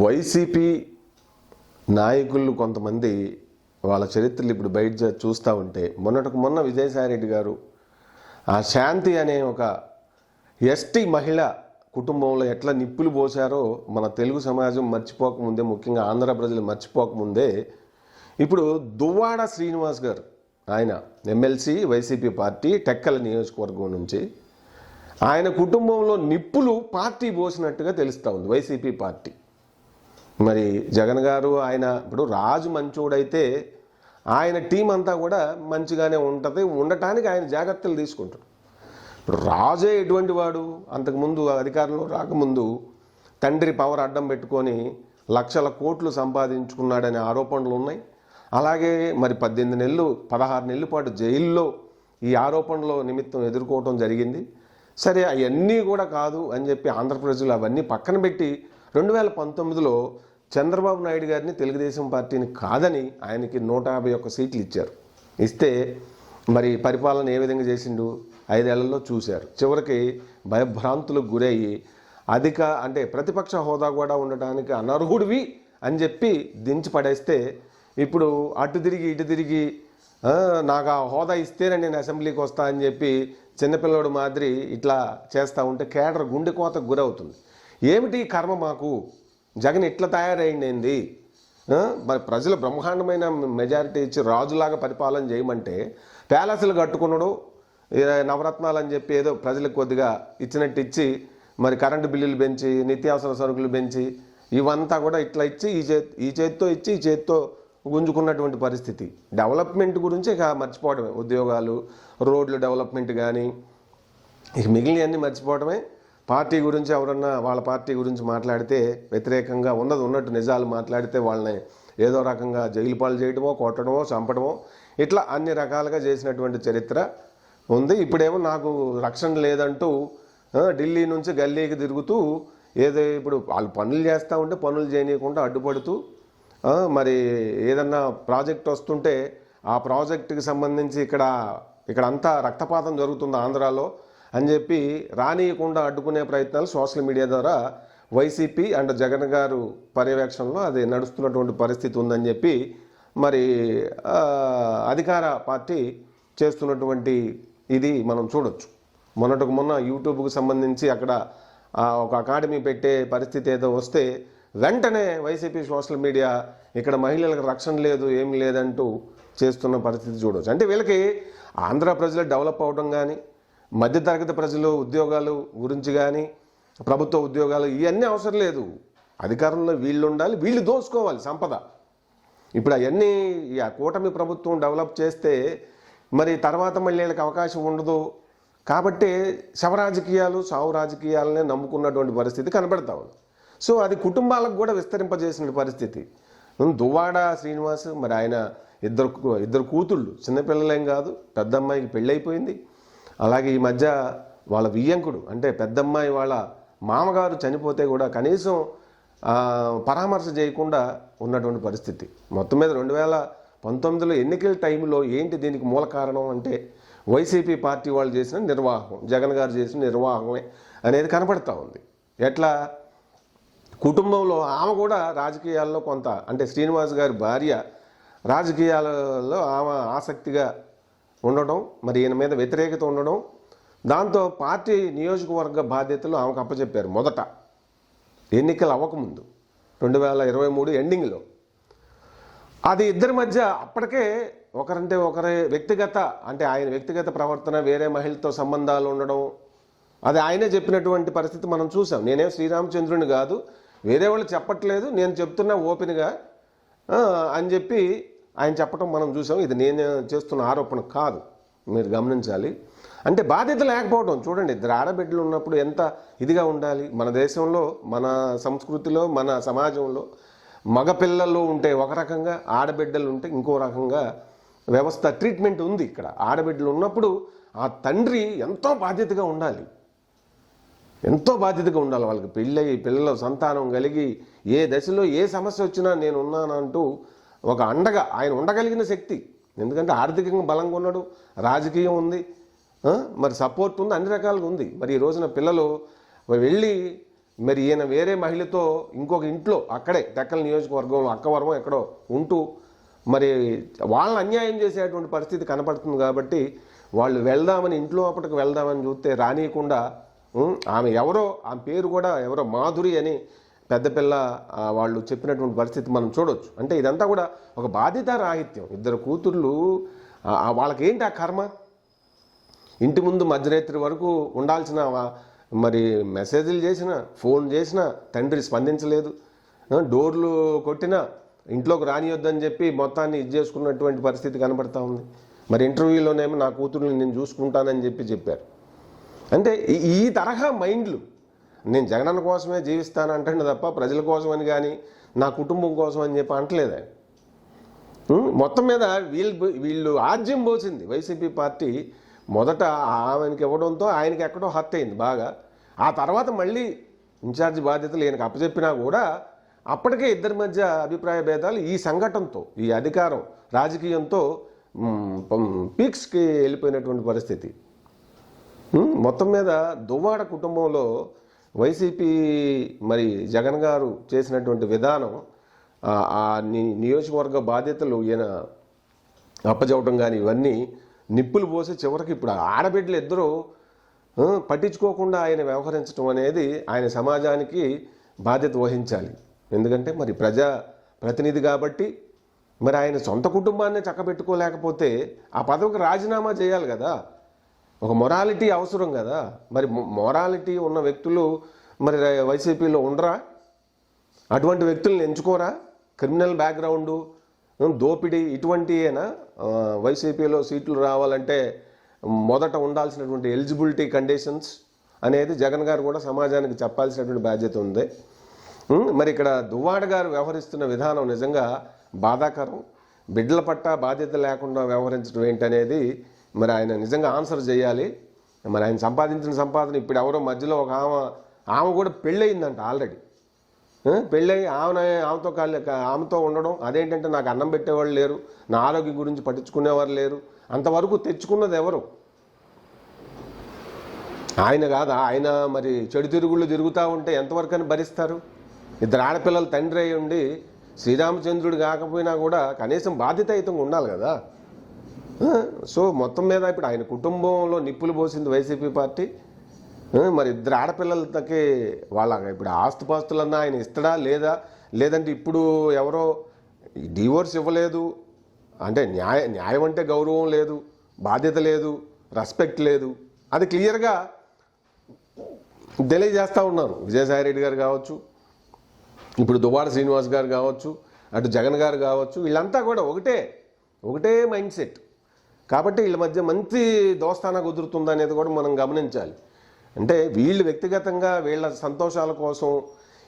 YCP నాయకులు కొంతమంది వాళ్ళ చరిత్రలు ఇప్పుడు బయట చూస్తూ ఉంటే మొన్నటికి మొన్న విజయసాయిరెడ్డి గారు ఆ శాంతి అనే ఒక ఎస్టీ మహిళ కుటుంబంలో ఎట్లా నిప్పులు పోసారో మన తెలుగు సమాజం మర్చిపోకముందే ముఖ్యంగా ఆంధ్ర ప్రజలు మర్చిపోకముందే ఇప్పుడు దువ్వాడ శ్రీనివాస్ గారు ఆయన ఎమ్మెల్సీ వైసీపీ పార్టీ టెక్కల నియోజకవర్గం నుంచి ఆయన కుటుంబంలో నిప్పులు పార్టీ పోసినట్టుగా తెలుస్తూ ఉంది వైసీపీ పార్టీ. మరి జగన్ గారు ఆయన ఇప్పుడు రాజు మంచోడైతే ఆయన టీం అంతా కూడా మంచిగానే ఉంటుంది. ఉండటానికి ఆయన జాగ్రత్తలు తీసుకుంటాడు. ఇప్పుడు రాజే ఎటువంటి వాడు? అంతకుముందు అధికారంలో రాకముందు తండ్రి పవర్ అడ్డం పెట్టుకొని లక్షల కోట్లు సంపాదించుకున్నాడనే ఆరోపణలు ఉన్నాయి. అలాగే మరి పద్దెనిమిది నెలలు పదహారు నెలల పాటు జైల్లో ఈ ఆరోపణలో నిమిత్తం ఎదుర్కోవటం జరిగింది. సరే అవన్నీ కూడా కాదు అని చెప్పి ఆంధ్రప్రదేశ్లో అవన్నీ పక్కన పెట్టి రెండు వేల పంతొమ్మిదిలో చంద్రబాబు నాయుడు గారిని తెలుగుదేశం పార్టీని కాదని ఆయనకి నూట యాభై ఒక్క సీట్లు ఇచ్చారు. ఇస్తే మరి పరిపాలన ఏ విధంగా చేసిండు? ఐదేళ్ళలో చూశారు. చివరికి భయభ్రాంతులకు గురయ్యి అధిక అంటే ప్రతిపక్ష హోదా కూడా ఉండటానికి అనర్హుడివి అని చెప్పి దించి పడేస్తే ఇప్పుడు అటు తిరిగి ఇటు తిరిగి నాకు ఆ హోదా ఇస్తేనే నేను అసెంబ్లీకి వస్తా అని చెప్పి చిన్నపిల్లడు మాదిరి ఇట్లా చేస్తూ ఉంటే కేడర్ గుండె కోతకు గురవుతుంది. ఏమిటి కర్మ మాకు? జగన్ ఇట్లా తయారైంది మరి ప్రజలు బ్రహ్మాండమైన మెజారిటీ ఇచ్చి రాజులాగా పరిపాలన చేయమంటే ప్యాలెస్లు కట్టుకున్నాడు నవరత్నాలు అని చెప్పి ఏదో ప్రజలకు కొద్దిగా ఇచ్చినట్టు ఇచ్చి మరి కరెంటు బిల్లులు పెంచి నిత్యావసర సరుకులు పెంచి ఇవంతా కూడా ఇట్లా ఇచ్చి ఈ చేతి ఈ చేతితో ఇచ్చి ఈ చేతితో గుంజుకున్నటువంటి పరిస్థితి. డెవలప్మెంట్ గురించి ఇక మర్చిపోవడమే ఉద్యోగాలు రోడ్లు డెవలప్మెంట్ కానీ ఇక మిగిలినవన్నీ మర్చిపోవడమే పార్టీ గురించి ఎవరన్నా వాళ్ళ పార్టీ గురించి మాట్లాడితే వ్యతిరేకంగా ఉన్నది ఉన్నట్టు నిజాలు మాట్లాడితే వాళ్ళని ఏదో రకంగా జైలు పాలు చేయడమో కొట్టడమో చంపడమో ఇట్లా అన్ని రకాలుగా చేసినటువంటి చరిత్ర ఉంది. ఇప్పుడేమో నాకు రక్షణ లేదంటూ ఢిల్లీ నుంచి గల్లీకి తిరుగుతూ ఏదో ఇప్పుడు వాళ్ళు పనులు చేస్తూ ఉంటే పనులు చేయనీయకుండా అడ్డుపడుతూ మరి ఏదన్నా ప్రాజెక్ట్ వస్తుంటే ఆ ప్రాజెక్టుకి సంబంధించి ఇక్కడ ఇక్కడ అంతా రక్తపాతం జరుగుతుంది ఆంధ్రాలో. అని చెప్పి రానియకుండా అడ్డుకునే ప్రయత్నాలు సోషల్ మీడియా ద్వారా వైసీపీ అండ్ జగన్ గారు పర్యవేక్షణలో అది నడుస్తున్నటువంటి పరిస్థితి ఉందని చెప్పి మరి అధికార పార్టీ చేస్తున్నటువంటి ఇది మనం చూడొచ్చు. మొన్నటికి మొన్న యూట్యూబ్కు సంబంధించి అక్కడ ఒక అకాడమీ పెట్టే పరిస్థితి ఏదో వస్తే వెంటనే వైసీపీ సోషల్ మీడియా ఇక్కడ మహిళలకు రక్షణ లేదు ఏమి లేదంటూ చేస్తున్న పరిస్థితి చూడవచ్చు అంటే వీళ్ళకి ఆంధ్ర ప్రజలు డెవలప్ అవడం కానీ మధ్యతరగతి ప్రజలు ఉద్యోగాలు గురించి కానీ ప్రభుత్వ ఉద్యోగాలు ఇవన్నీ అవసరం లేదు. అధికారంలో వీళ్ళు ఉండాలి వీళ్ళు దోసుకోవాలి సంపద. ఇప్పుడు అవన్నీ ఈ ఆ కూటమి ప్రభుత్వం డెవలప్ చేస్తే మరి తర్వాత మళ్ళీ వీళ్ళకి అవకాశం ఉండదు. కాబట్టి శవ రాజకీయాలు సావు రాజకీయాలనే నమ్ముకున్నటువంటి పరిస్థితి కనబడతా ఉంది. సో అది కుటుంబాలకు కూడా విస్తరింపజేసిన పరిస్థితి. దువ్వాడ శ్రీనివాస్ మరి ఆయన ఇద్దరు ఇద్దరు కూతుళ్ళు చిన్నపిల్లలేం కాదు పెద్ద అమ్మాయికి పెళ్ళైపోయింది. అలాగే ఈ మధ్య వాళ్ళ వియ్యంకుడు అంటే పెద్దమ్మాయి వాళ్ళ మామగారు చనిపోతే కూడా కనీసం పరామర్శ చేయకుండా ఉన్నటువంటి పరిస్థితి. మొత్తం మీద రెండు వేల పంతొమ్మిదిలో ఎన్నికల టైంలో ఏంటి దీనికి మూల కారణం అంటే వైసీపీ పార్టీ వాళ్ళు చేసిన నిర్వాహకం జగన్ గారు చేసిన నిర్వాహకమే అనేది కనపడతా ఉంది. ఎట్లా? కుటుంబంలో ఆమె కూడా రాజకీయాల్లో కొంత అంటే శ్రీనివాస్ గారి భార్య రాజకీయాలలో ఆమె ఆసక్తిగా ఉండడం మరి ఈయన మీద వ్యతిరేకత ఉండడం దాంతో పార్టీ నియోజకవర్గ బాధ్యతలు ఆమెకు అప్పచెప్పారు మొదట. ఎన్నికలు అవ్వకముందు రెండు వేల ఇరవై మూడు ఎండింగ్లో. అది ఇద్దరి మధ్య అప్పటికే ఒకరంటే ఒకరి వ్యక్తిగత అంటే ఆయన వ్యక్తిగత ప్రవర్తన వేరే మహిళతో సంబంధాలు ఉండడం అది ఆయనే చెప్పినటువంటి పరిస్థితి మనం చూసాం. నేనేం శ్రీరామచంద్రుని కాదు వేరే వాళ్ళు చెప్పట్లేదు నేను చెప్తున్నా ఓపెన్గా అని చెప్పి ఆయన చెప్పడం మనం చూసాం. ఇది నేను చేస్తున్న ఆరోపణ కాదు. మీరు గమనించాలి. అంటే బాధ్యత లేకపోవడం చూడండి ఇద్దరు ఆడబిడ్డలు ఉన్నప్పుడు ఎంత ఇదిగా ఉండాలి? మన దేశంలో మన సంస్కృతిలో మన సమాజంలో మగపిల్లలు ఉంటే ఒక రకంగా ఆడబిడ్డలు ఉంటే ఇంకో రకంగా వ్యవస్థ ట్రీట్మెంట్ ఉంది ఇక్కడ. ఆడబిడ్డలు ఉన్నప్పుడు ఆ తండ్రి ఎంతో బాధ్యతగా ఉండాలి. ఎంతో బాధ్యతగా ఉండాలి వాళ్ళకి. పెళ్ళై పిల్లల సంతానం కలిగి ఏ దశలో ఏ సమస్య వచ్చినా నేను ఉన్నానంటూ ఒక అండగా ఆయన ఉండగలిగిన శక్తి. ఎందుకంటే ఆర్థికంగా బలంగా ఉన్నాడు రాజకీయం ఉంది మరి సపోర్ట్ ఉంది అన్ని రకాలుగా ఉంది. మరి ఈ రోజున పిల్లలు వెళ్ళి మరి ఈయన వేరే మహిళతో ఇంకొక ఇంట్లో అక్కడే తెక్కల నియోజకవర్గంలో అక్కవరం ఎక్కడో ఉంటూ మరి వాళ్ళని అన్యాయం చేసేటువంటి పరిస్థితి కనపడుతుంది కాబట్టి వాళ్ళు వెళ్దామని ఇంట్లో అప్పటికి వెళ్దామని చూస్తే రానియకుండా ఆమె ఎవరో ఆమె పేరు కూడా ఎవరో మాధురి అని పెద్దపిల్ల వాళ్ళు చెప్పినటువంటి పరిస్థితి మనం చూడొచ్చు. అంటే ఇదంతా కూడా ఒక బాధ్యత రాహిత్యం ఇద్దరు కూతుర్లు వాళ్ళకేంటి ఆ కర్మ? ఇంటి ముందు మధ్యరాత్రి వరకు ఉండాల్సిన మరి మెసేజ్లు చేసిన ఫోన్ చేసిన తండ్రి స్పందించలేదు. డోర్లు కొట్టినా ఇంట్లోకి రానియొద్దని చెప్పి మొత్తాన్ని ఇది చేసుకున్నటువంటి పరిస్థితి కనబడతా ఉంది. మరి ఇంటర్వ్యూలోనేమో నా కూతుర్ని నేను చూసుకుంటానని చెప్పి చెప్పారు. అంటే ఈ తరహా మైండ్లు నేను జగనన్న కోసమే జీవిస్తాను అంటాడు తప్ప ప్రజల కోసమని కానీ నా కుటుంబం కోసం అని చెప్పి అంటలేదు? మొత్తం మీద వీళ్ళు వీళ్ళు ఆజ్యం పోసింది. వైసీపీ పార్టీ మొదట ఆమెకి ఇవ్వడంతో ఆయనకి ఎక్కడో హత్య అయింది బాగా. ఆ తర్వాత మళ్ళీ ఇన్ఛార్జ్ బాధ్యతలు ఈయనకు అప్పచెప్పినా కూడా అప్పటికే ఇద్దరి మధ్య అభిప్రాయ భేదాలు ఈ సంఘటనతో ఈ అధికారం రాజకీయంతో పీక్స్కి వెళ్ళిపోయినటువంటి పరిస్థితి. మొత్తం మీద దువ్వాడ కుటుంబంలో వైసీపీ మరి జగన్ గారు చేసినటువంటి విధానం ఆ- ని- నియోజకవర్గ బాధ్యతలు ఈయన అప్పచెవటం కానీ ఇవన్నీ నిప్పులు పోసి చివరికి ఇప్పుడు ఆడబిడ్డలు ఇద్దరూ పట్టించుకోకుండా ఆయన వ్యవహరించడం అనేది ఆయన సమాజానికి బాధ్యత వహించాలి. ఎందుకంటే మరి ప్రజా ప్రతినిధి కాబట్టి మరి ఆయన సొంత కుటుంబాన్ని చక్కబెట్టుకోలేకపోతే ఆ పదవికి రాజీనామా చేయాలి కదా. ఒక మొరాలిటీ అవసరం కదా? మరి మొరాలిటీ ఉన్న వ్యక్తులు మరి వైసీపీలో ఉండరా? అటువంటి వ్యక్తులను ఎంచుకోరా? క్రిమినల్ బ్యాక్గ్రౌండు దోపిడీ ఇటువంటియేనా? వైసీపీలో సీట్లు రావాలంటే మొదట ఉండాల్సినటువంటి ఎలిజిబిలిటీ కండిషన్స్ అనేది జగన్ గారు కూడా సమాజానికి చెప్పాల్సినటువంటి బాధ్యత ఉంది. మరి ఇక్కడ దువ్వాడ గారు వ్యవహరిస్తున్న విధానం నిజంగా బాధాకరం. బిడ్డల పట్ల బాధ్యత లేకుండా వ్యవహరించడం ఏంటనేది మరి ఆయన నిజంగా ఆన్సర్ చేయాలి. మరి ఆయన సంపాదించిన సంపాదన ఇప్పుడు ఎవరో మధ్యలో ఒక ఆమె ఆమె కూడా పెళ్ళయిందంట ఆల్రెడీ. పెళ్ళయి పెళ్ళై ఆమె ఆమెతో కాలే ఆమెతో ఉండడం అదేంటంటే నాకు అన్నం పెట్టేవాళ్ళు లేరు నా ఆరోగ్యం గురించి పట్టించుకునేవారు లేరు అంతవరకు తెచ్చుకున్నది ఎవరు? ఆయన కాదా? ఆయన మరి చెడు తిరుగుళ్ళు తిరుగుతూ ఉంటే ఎంతవరకు అని భరిస్తారు? ఇద్దరు ఆడపిల్లలు తండ్రి అయి ఉండి శ్రీరామచంద్రుడు కాకపోయినా కూడా కనీసం బాధ్యతాయుతంగా ఉండాలి కదా. సో మొత్తం మీద ఇప్పుడు ఆయన కుటుంబంలో నిప్పులు పోసింది వైసీపీ పార్టీ. మరి ఇద్దరు ఆడపిల్లలకి వాళ్ళ ఇప్పుడు ఆస్తుపాస్తులన్నా ఆయన ఇస్తాడా లేదా? లేదంటే ఇప్పుడు ఎవరో డివోర్స్ ఇవ్వలేదు. అంటే న్యాయ న్యాయం అంటే గౌరవం లేదు బాధ్యత లేదు రెస్పెక్ట్ లేదు. అది క్లియర్గా తెలియజేస్తూ ఉన్నారు. విజయసాయి రెడ్డి గారు కావచ్చు ఇప్పుడు దుబాడ శ్రీనివాస్ గారు కావచ్చు అటు జగన్ గారు కావచ్చు వీళ్ళంతా కూడా ఒకటే ఒకటే మైండ్ సెట్ కాబట్టి వీళ్ళ మధ్య మంచి దోస్తానా కుదురుతుంది అనేది కూడా మనం గమనించాలి. అంటే వీళ్ళు వ్యక్తిగతంగా వీళ్ళ సంతోషాల కోసం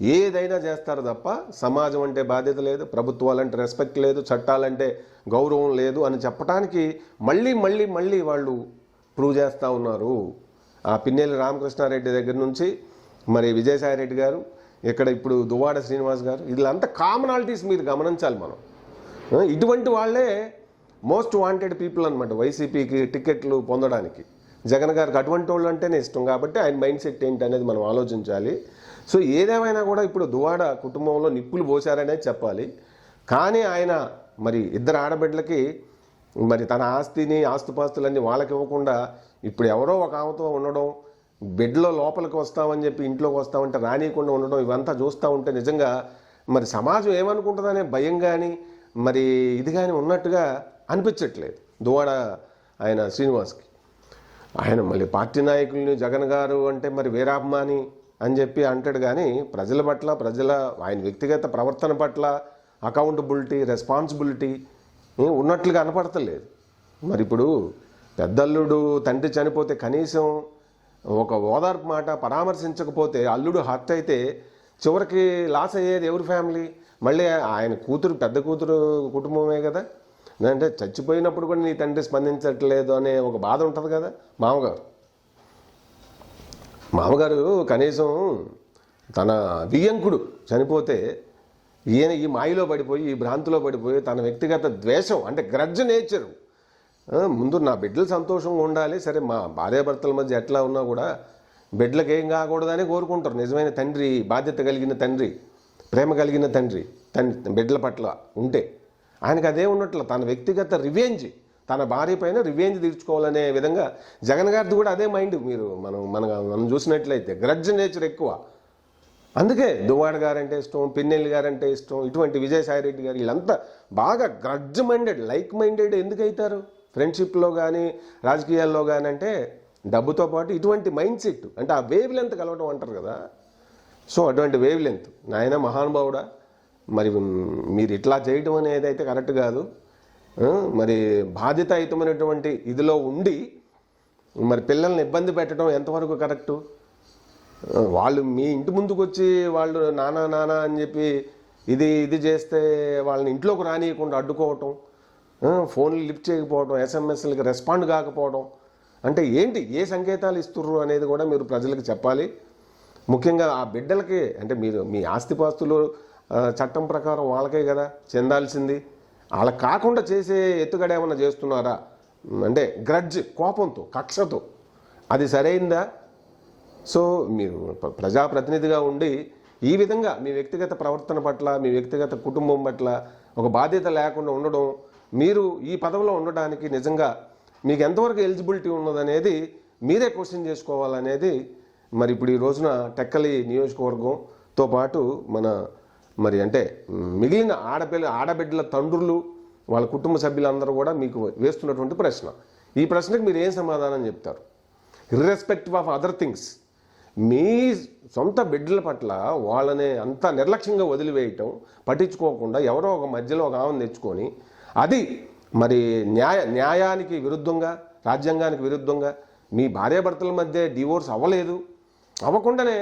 ఏదైనా చేస్తారు తప్ప సమాజం అంటే బాధ్యత లేదు ప్రభుత్వాలంటే రెస్పెక్ట్ లేదు చట్టాలంటే గౌరవం లేదు అని చెప్పడానికి మళ్ళీ మళ్ళీ మళ్ళీ వాళ్ళు ప్రూవ్ చేస్తూ ఉన్నారు. ఆ పిన్నెల్లి రామకృష్ణారెడ్డి దగ్గర నుంచి మరి విజయసాయి రెడ్డి గారు ఇక్కడ ఇప్పుడు దువ్వాడ శ్రీనివాస్ గారు వీళ్ళంతా కామనాలిటీస్ మీరు గమనించాలి మనం. ఇటువంటి వాళ్ళే మోస్ట్ వాంటెడ్ పీపుల్ అనమాట వైసీపీకి టికెట్లు పొందడానికి. జగన్ గారికి అటువంటి వాళ్ళు అంటేనే ఇష్టం కాబట్టి ఆయన మైండ్ సెట్ ఏంటి అనేది మనం ఆలోచించాలి. సో ఏదేమైనా కూడా ఇప్పుడు దువాడ కుటుంబంలో నిప్పులు పోశారనే చెప్పాలి. కానీ ఆయన మరి ఇద్దరు ఆడబిడ్డలకి మరి తన ఆస్తిని ఆస్తుపాస్తులన్నీ వాళ్ళకి ఇవ్వకుండా ఇప్పుడు ఎవరో ఒక ఆమెతో ఉండడం బెడ్లో లోపలికి వస్తామని చెప్పి ఇంట్లోకి వస్తామంటే రానియకుండా ఉండడం ఇవంతా చూస్తూ ఉంటే నిజంగా మరి సమాజం ఏమనుకుంటుందనే భయం కానీ మరి ఇది కానీ ఉన్నట్టుగా అనిపించట్లేదు. దువాడ ఆయన శ్రీనివాస్కి. ఆయన మళ్ళీ పార్టీ నాయకుల్ని జగన్ గారు అంటే మరి వీరాభిమాని అని చెప్పి అంటాడు కానీ ప్రజల పట్ల ప్రజల ఆయన వ్యక్తిగత ప్రవర్తన పట్ల అకౌంటబిలిటీ రెస్పాన్సిబిలిటీ ఏం ఉన్నట్లుగా కనపడతలేదు. మరి ఇప్పుడు పెద్దల్లుడు తండ్రి చనిపోతే కనీసం ఒక ఓదార్పు మాట పరామర్శించకపోతే అల్లుడు హత్య అయితే చివరికి లాస్ అయ్యేది ఎవరి ఫ్యామిలీ? మళ్ళీ ఆయన కూతురు పెద్ద కూతురు కుటుంబమే కదా? అంటే చచ్చిపోయినప్పుడు కూడా నీ తండ్రి స్పందించట్లేదు అనే ఒక బాధ ఉంటుంది కదా మామగారు. మామగారు కనీసం తన వియ్యంకుడు చనిపోతే ఈయన ఈ మాయలో పడిపోయి ఈ భ్రాంతిలో పడిపోయి తన వ్యక్తిగత ద్వేషం అంటే గ్రడ్జ్ నేచరు. ముందు నా బిడ్డలు సంతోషంగా ఉండాలి సరే మా భార్యాభర్తల మధ్య ఎట్లా ఉన్నా కూడా బిడ్డలకు ఏం కాకూడదని కోరుకుంటారు. నిజమైన తండ్రి బాధ్యత కలిగిన తండ్రి ప్రేమ కలిగిన తండ్రి తండ్రి బిడ్డల పట్ల ఉంటే. ఆయనకు అదే ఉన్నట్లు తన వ్యక్తిగత రివెంజ్ తన భార్య పైన రివెంజ్ తీర్చుకోవాలనే విధంగా జగన్ గారిది కూడా అదే మైండ్ మీరు మనం మన మనం చూసినట్లయితే గ్రడ్జ్ నేచర్ ఎక్కువ. అందుకే దువ్వాడ గారంటే ఇష్టం పిన్నెల్లి గారంటే ఇష్టం ఇటువంటి విజయసాయి రెడ్డి గారు వీళ్ళంతా బాగా గ్రడ్జ్ మైండెడ్ లైక్ మైండెడ్ ఎందుకు అవుతారు ఫ్రెండ్షిప్లో కానీ రాజకీయాల్లో కానీ అంటే డబ్బుతో పాటు ఇటువంటి మైండ్ సెట్. అంటే ఆ వేవ్ లెంత్ కలవటం అంటారు కదా. సో అటువంటి వేవ్ లెంత్ నాయన మహానుభావుడా? మరి మీరు ఇట్లా చేయటం అనేది అయితే కరెక్ట్ కాదు. మరి బాధ్యతాయుతమైనటువంటి ఇదిలో ఉండి మరి పిల్లల్ని ఇబ్బంది పెట్టడం ఎంతవరకు కరెక్టు? వాళ్ళు మీ ఇంటి ముందుకు వచ్చి వాళ్ళు నానా నానా అని చెప్పి ఇది ఇది చేస్తే వాళ్ళని ఇంట్లోకి రానియకుండా అడ్డుకోవటం ఫోన్లు లిఫ్ట్ చేయకపోవడం ఎస్ఎంఎస్లకి రెస్పాండ్ కాకపోవడం అంటే ఏంటి ఏ సంకేతాలు ఇస్తుర్రు అనేది కూడా మీరు ప్రజలకు చెప్పాలి. ముఖ్యంగా ఆ బిడ్డలకి అంటే మీరు మీ ఆస్తిపాస్తులు చట్టం ప్రకారం వాళ్ళకే కదా చెందాల్సింది. వాళ్ళకి కాకుండా చేసే ఎత్తుగడ ఏమన్నా చేస్తున్నారా? అంటే గ్రడ్జ్ కోపంతో కక్షతో. అది సరైందా? సో మీరు ప్రజాప్రతినిధిగా ఉండి ఈ విధంగా మీ వ్యక్తిగత ప్రవర్తన పట్ల మీ వ్యక్తిగత కుటుంబం పట్ల ఒక బాధ్యత లేకుండా ఉండడం మీరు ఈ పదవిలో ఉండడానికి నిజంగా మీకు ఎంతవరకు ఎలిజిబిలిటీ ఉన్నదనేది మీరే క్వశ్చన్ చేసుకోవాలనేది మరి ఇప్పుడు ఈ రోజున టెక్కలి నియోజకవర్గంతో పాటు మన మరి అంటే మిగిలిన ఆడపిల్ల ఆడబిడ్డల తండ్రులు వాళ్ళ కుటుంబ సభ్యులందరూ కూడా మీకు వేస్తున్నటువంటి ప్రశ్న. ఈ ప్రశ్నకు మీరు ఏం సమాధానం చెప్తారు? ఇర్రెస్పెక్టివ్ ఆఫ్ అదర్ థింగ్స్ మీ సొంత బిడ్డల పట్ల వాళ్ళని అంత నిర్లక్ష్యంగా వదిలివేయటం పట్టించుకోకుండా ఎవరో ఒక మధ్యలో ఒక ఆమెను తెచ్చుకొని అది మరి న్యాయ న్యాయానికి విరుద్ధంగా రాజ్యాంగానికి విరుద్ధంగా మీ భార్యాభర్తల మధ్య డివోర్స్ అవ్వలేదు. అవ్వకుండానే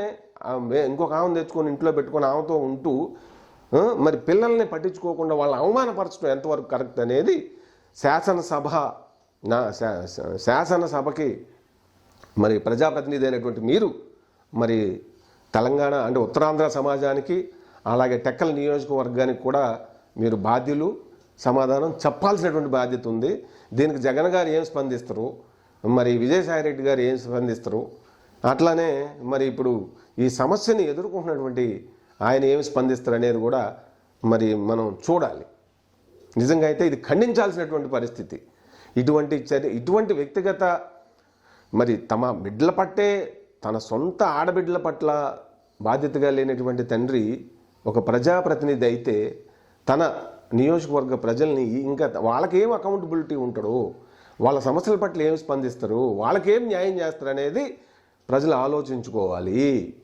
ఇంకొక ఆమెను తెచ్చుకొని ఇంట్లో పెట్టుకొని ఆమెతో ఉంటూ మరి పిల్లల్ని పట్టించుకోకుండా వాళ్ళని అవమానపరచడం ఎంతవరకు కరెక్ట్ అనేది శాసనసభ నా శా- శాసనసభకి మరి ప్రజాప్రతినిధి అయినటువంటి మీరు మరి తెలంగాణ అంటే ఉత్తరాంధ్ర సమాజానికి అలాగే టెక్కల నియోజకవర్గానికి కూడా మీరు బాధ్యులు సమాధానం చెప్పాల్సినటువంటి బాధ్యత ఉంది. దీనికి జగన్ గారు ఏం స్పందిస్తారు? మరి విజయసాయి రెడ్డి గారు ఏం స్పందిస్తారు? అట్లానే మరి ఇప్పుడు ఈ సమస్యని ఎదుర్కొంటున్నటువంటి ఆయన ఏమి స్పందిస్తారు అనేది కూడా మరి మనం చూడాలి. నిజంగా అయితే ఇది ఖండించాల్సినటువంటి పరిస్థితి. ఇటువంటి చర్య ఇటువంటి వ్యక్తిగత మరి తమ బిడ్డల పట్టే తన సొంత ఆడబిడ్డల పట్ల బాధ్యతగా లేనటువంటి తండ్రి ఒక ప్రజాప్రతినిధి అయితే తన నియోజకవర్గ ప్రజల్ని ఇంకా వాళ్ళకేం అకౌంటబిలిటీ ఉంటాడు వాళ్ళ సమస్యల పట్ల ఏం స్పందిస్తారు వాళ్ళకేం న్యాయం చేస్తారు అనేది ప్రజలు ఆలోచించుకోవాలి.